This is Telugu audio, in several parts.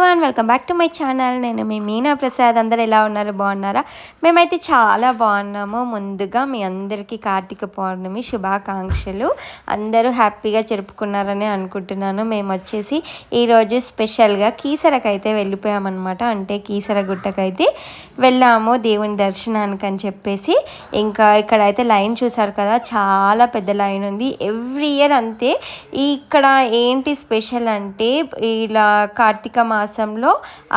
Everyone welcome back to my channel. నేను మీ మీనా ప్రసాద్. అందరు ఎలా ఉన్నారు? బాగున్నారా? మేమైతే చాలా బాగున్నాము. ముందుగా మీ అందరికీ కార్తీక పౌర్ణమి శుభాకాంక్షలు. అందరూ హ్యాపీగా జరుపుకున్నారని అనుకుంటున్నాను. మేము వచ్చేసి ఈరోజు స్పెషల్గా కీసరకైతే వెళ్ళిపోయామన్నమాట. అంటే కీసర గుట్టకైతే వెళ్ళాము దేవుని దర్శనానికి అని చెప్పేసి. ఇంకా ఇక్కడైతే లైన్ చూసారు కదా చాలా పెద్ద లైన్ ఉంది. ఎవ్రీ ఇయర్ అంతే. ఇక్కడ ఏంటి స్పెషల్ అంటే ఇలా కార్తీక మాసంలో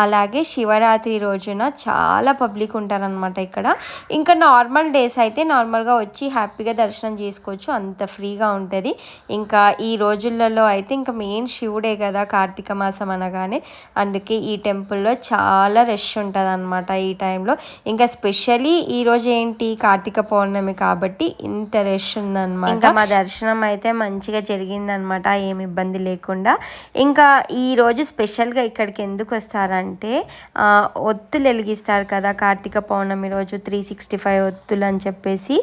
అలాగే శివరాత్రి రోజున చాలా పబ్లిక్ ఉంటారనమాట ఇక్కడ. ఇంకా నార్మల్ డేస్ అయితే నార్మల్గా వచ్చి హ్యాపీగా దర్శనం చేసుకోవచ్చు. అంత ఫ్రీగా ఉంటుంది. ఇంకా ఈ రోజులలో అయితే ఇంకా మెయిన్ శివుడే కదా కార్తీక మాసం అనగానే. అందుకే ఈ టెంపుల్లో చాలా రష్ ఉంటుంది అనమాట ఈ టైంలో. ఇంకా స్పెషలీ ఈరోజు ఏంటి? కార్తీక పౌర్ణమి కాబట్టి ఇంత రష్ ఉందన్నమాట. ఇంకా మా దర్శనం అయితే మంచిగా జరిగిందనమాట ఏమి ఇబ్బంది లేకుండా. ఇంకా ఈరోజు స్పెషల్గా ఇక్కడికి ఎందుకు వస్తారంటే ఒత్తులు వెలిగిస్తారు కదా కార్తీక పౌర్ణమి రోజు త్రీ సిక్స్టీ ఫైవ్ ఒత్తులు అని చెప్పేసి.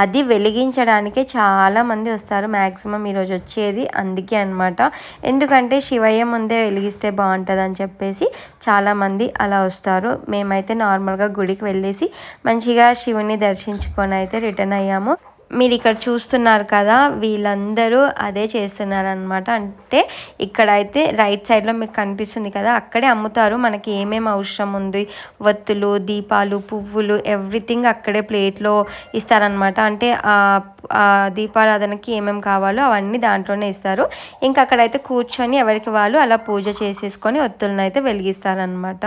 అది వెలిగించడానికే చాలామంది వస్తారు. మ్యాక్సిమం ఈరోజు వచ్చేది అందుకే అనమాట ఎందుకంటే శివయ్య ముందే వెలిగిస్తే బాగుంటుంది అని చెప్పేసి చాలామంది అలా వస్తారు. మేమైతే నార్మల్గా గుడికి వెళ్ళేసి మంచిగా శివుని దర్శించుకొని అయితే రిటర్న్ అయ్యాము. మీరు ఇక్కడ చూస్తున్నారు కదా వీళ్ళందరూ అదే చేస్తున్నారనమాట అంటే ఇక్కడైతే రైట్ సైడ్లో మీకు కనిపిస్తుంది కదా అక్కడే అమ్ముతారు. మనకి ఏమేమి అవసరం ఉంది? వత్తులు దీపాలు పువ్వులు ఎవ్రీథింగ్ అక్కడే ప్లేట్లో ఇస్తారనమాట అంటే దీపారాధనకి ఏమేమి కావాలో అవన్నీ దాంట్లోనే ఇస్తారు. ఇంకా అక్కడైతే కూర్చొని ఎవరికి వాళ్ళు అలా పూజ చేసేసుకొని ఒత్తులను అయితే వెలిగిస్తారనమాట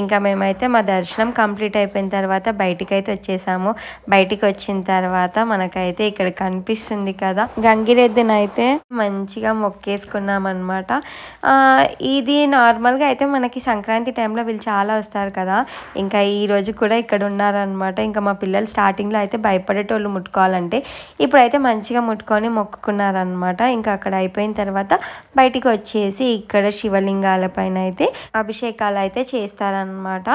ఇంకా మేమైతే మా దర్శనం కంప్లీట్ అయిపోయిన తర్వాత బయటికి అయితే వచ్చేసాము. బయటికి వచ్చిన తర్వాత మనకైతే ఇక్కడ కనిపిస్తుంది కదా. గంగిరెద్దును అయితే మంచిగా మొక్కేసుకున్నాం అనమాట ఇది నార్మల్గా అయితే మనకి సంక్రాంతి టైంలో వీళ్ళు చాలా వస్తారు కదా. ఇంకా ఈ రోజు కూడా ఇక్కడ ఉన్నారనమాట ఇంకా మా పిల్లలు స్టార్టింగ్లో అయితే భయపడేటోళ్ళు ముట్టుకోవాలంటే ఇప్పుడైతే మంచిగా ముట్టుకొని మొక్కుకున్నారనమాట ఇంకా అక్కడ అయిపోయిన తర్వాత బయటికి వచ్చేసి ఇక్కడ శివలింగాల పైన అయితే అభిషేకాలు అయితే చేస్తారనమాట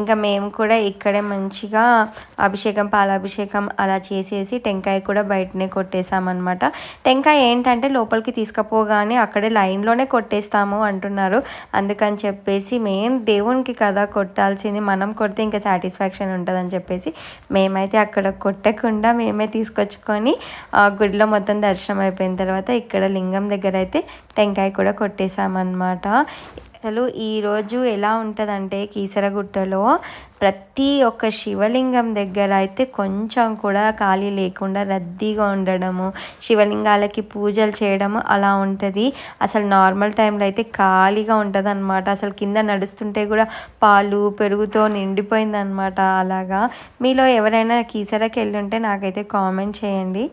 ఇంకా మేము కూడా ఇక్కడే మంచిగా అభిషేకం పాలాభిషేకం అలా చేసేసి టెంకాయ టెంకాయ కూడా బయటనే కొట్టేశామన్నమాట. టెంకాయ ఏంటంటే లోపలికి తీసుకుపోగానే అక్కడే లైన్లోనే కొట్టేస్తాము అంటున్నారు. అందుకని చెప్పేసి మెయిన్ దేవునికి కదా కొట్టాల్సింది మనం కొడితే ఇంకా సాటిస్ఫాక్షన్ ఉంటుందని చెప్పేసి మేమైతే అక్కడ కొట్టకుండా మేమే తీసుకొచ్చుకొని గుడిలో మొత్తం దర్శనం అయిపోయిన తర్వాత ఇక్కడ లింగం దగ్గర అయితే టెంకాయ కూడా కొట్టేశామన్నమాట. అసలు ఈరోజు ఎలా ఉంటుందంటే కీసరగుట్టలో ప్రతి ఒక్క శివలింగం దగ్గర అయితే కొంచెం కూడా ఖాళీ లేకుండా రద్దీగా ఉండడము శివలింగాలకి పూజలు చేయడము అలా ఉంటుంది. అసలు నార్మల్ టైంలో అయితే ఖాళీగా ఉంటుంది అనమాట అసలు కింద నడుస్తుంటే కూడా పాలు పెరుగుతో నిండిపోయిందనమాట అలాగా. మీలో ఎవరైనా కీసరకి వెళ్ళి ఉంటే నాకైతే కామెంట్ చేయండి.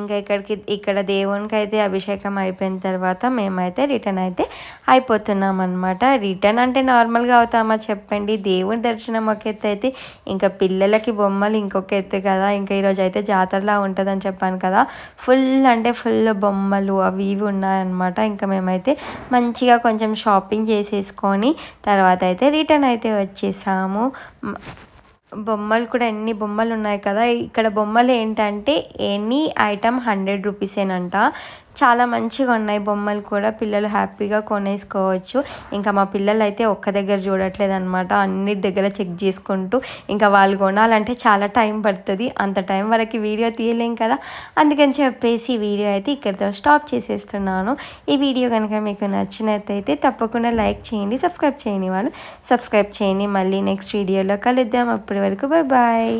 ఇంకా ఇక్కడికి ఇక్కడ దేవునికి అయితే అభిషేకం అయిపోయిన తర్వాత మేమైతే రిటర్న్ అయితే అయిపోతున్నాం అనమాట రిటర్న్ అంటే నార్మల్గా అవుతామా చెప్పండి. దేవుని దర్శనం ఒక ఎత్తు అయితే ఇంకా పిల్లలకి బొమ్మలు ఇంకొక ఎత్తు కదా ఇంకా ఈరోజు అయితే జాతరలా ఉంటుందని చెప్పాను కదా. ఫుల్ అంటే ఫుల్ బొమ్మలు అవి ఇవి ఉన్నాయన్నమాట. ఇంకా మేమైతే మంచిగా కొంచెం షాపింగ్ చేసేసుకొని తర్వాత అయితే రిటర్న్ అయితే వచ్చేసాము. బొమ్మలు కూడా ఎన్ని బొమ్మలు ఉన్నాయి కదా. ఇక్కడ బొమ్మలు ఏంటంటే ఎనీ ఐటమ్ హండ్రెడ్ రూపీసేనంట చాలా మంచిగా ఉన్నాయి బొమ్మలు కూడా. పిల్లలు హ్యాపీగా కొనేసుకోవచ్చు. ఇంకా మా పిల్లలు అయితే ఒక్క దగ్గర చూడట్లేదు అనమాట అన్ని దగ్గర చెక్ చేసుకుంటూ ఇంకా వాళ్ళు కొనాలంటే చాలా టైం పడుతుంది. అంత టైం వరకు వీడియో తీయలేం కదా. అందుకని చెప్పేసి వీడియో అయితే ఇక్కడితో స్టాప్ చేసేస్తున్నాను. ఈ వీడియో కనుక మీకు నచ్చినట్టయితే తప్పకుండా లైక్ చేయండి సబ్స్క్రైబ్ చేయని వాళ్ళు సబ్స్క్రైబ్ చేయండి. మళ్ళీ నెక్స్ట్ వీడియోలో కలుద్దాం. అప్పుడు వరకు బాయ్ బాయ్